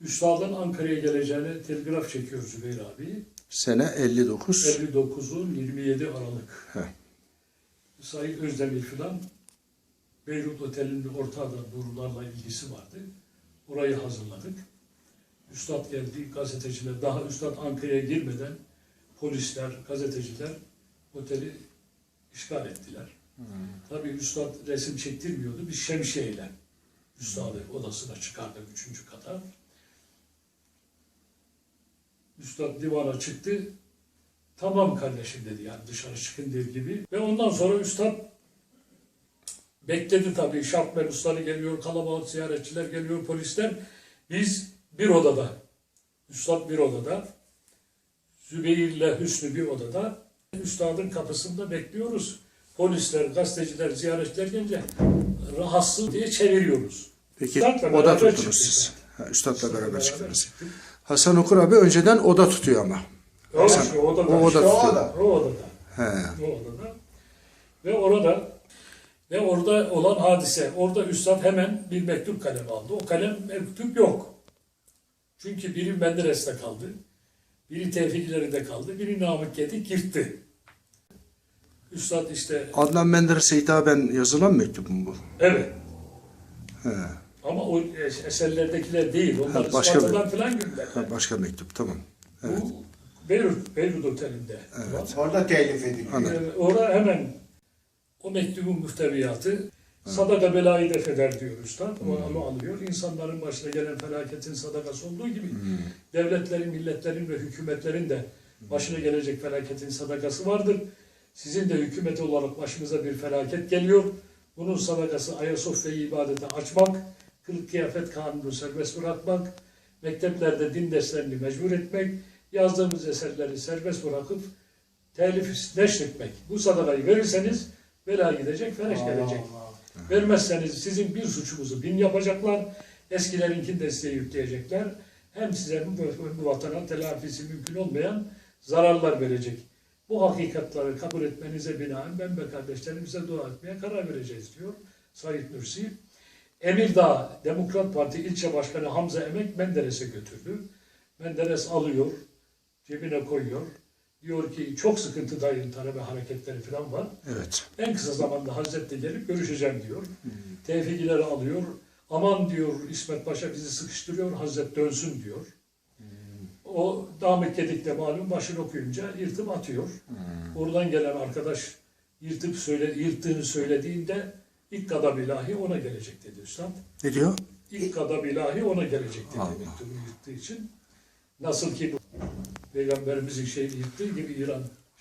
Üstadın Ankara'ya geleceğine telgraf çekiyor Zübeyir abi. Sene 59. 59'un 27 Aralık. Heh. Sayın Özdemir filan Beyrut Oteli'nin ortağında borularla ilgisi vardı. Orayı hazırladık. Üstad geldi, gazeteciler, daha Üstad Ankara'ya girmeden polisler, gazeteciler oteli işgal ettiler. Tabii Üstad resim çektirmiyordu. Bir şemsiyeyle Üstad'ı odasına çıkardı üçüncü kata. Üstad divana çıktı. Tamam kardeşim dedi yani dışarı çıkın der gibi. Ve ondan sonra Üstad bekledi tabii. Şarp mebusları geliyor, kalabalık ziyaretçiler geliyor, polisler. Biz bir odada, Üstad bir odada, Zübeyir'le Hüsnü bir odada, Üstad'ın kapısında bekliyoruz. Polisler, gazeteciler, ziyaretçiler gelince rahatsız diye çeviriyoruz. Peki Üstad'la oda tuttunuz siz. Ha, Üstad'la beraber çıktınız. Hasan Okur abi önceden oda tutuyor ama. Öyle Sen- işte, o odada. o oda işte tutuyor. o odada. O odada. He. O odada. Ve orada ve orada olan hadise. Orada Üstad hemen bir mektup kalemi aldı. O kalem mektup yok. Çünkü biri Menderes'te kaldı. Biri Tevfiklerinde kaldı. Biri Namık Gedik yırttı. Üstad işte Adnan Menderes'e hitaben yazılan mektup mu bu? evet He. ama o eserlerdekiler değil. Onlar Ha, başka Isparta'dan falan gönderdiler. Ha, başka mektup tamam. Evet. Bu Beyrut, Beyrut Oteli'nde. Evet. Orada telif ediliyor. Anladım. Ee, orada hemen o mektubun muhteviyatı sadaka belayı def eder diyor Üstad. O onu alıyor. İnsanların başına gelen felaketin sadakası olduğu gibi devletlerin, milletlerin ve hükümetlerin de başına gelecek felaketin sadakası vardır. Sizin de hükümet olarak başınıza bir felaket geliyor. Bunun sadakası Ayasofya'yı ibadete açmak, kılık kıyafet kanunu serbest bırakmak, mekteplerde din derslerini mecbur etmek, yazdığımız eserleri serbest bırakıp telif neşretmek. Bu sadakayı verirseniz bela gidecek, fereş gelecek. Vermezseniz sizin bir suçumuzu bin yapacaklar. Eskilerinkini de size yükleyecekler. Hem size bu, bu vatana telafisi mümkün olmayan zararlar verecek. Bu hakikatları kabul etmenize binaen ben ve kardeşlerimize dua etmeye karar vereceğiz diyor Said Nursi. Emirdağ Demokrat Parti ilçe başkanı Hamza Emek Menderes'e götürdü. Menderes alıyor, cebine koyuyor. Diyor ki çok sıkıntıdayım talebe hareketleri falan var. Evet. En kısa zamanda Hazretleri gelip görüşeceğim diyor. Tevfikileri alıyor. Aman diyor İsmet Paşa bizi sıkıştırıyor. Hazret dönsün diyor. O Namık Gedik de malum başını okuyunca yırtıp atıyor. Oradan gelen arkadaş yırtıp söyle, yırttığını söylediğinde ilk gadab ilahi ona gelecek dedi Üstad. Ne diyor? İlk gadab ilahi ona gelecek dedi Allah. mektubu yırttığı için. Nasıl ki bu Peygamberimizin şeyini yırttığı gibi İran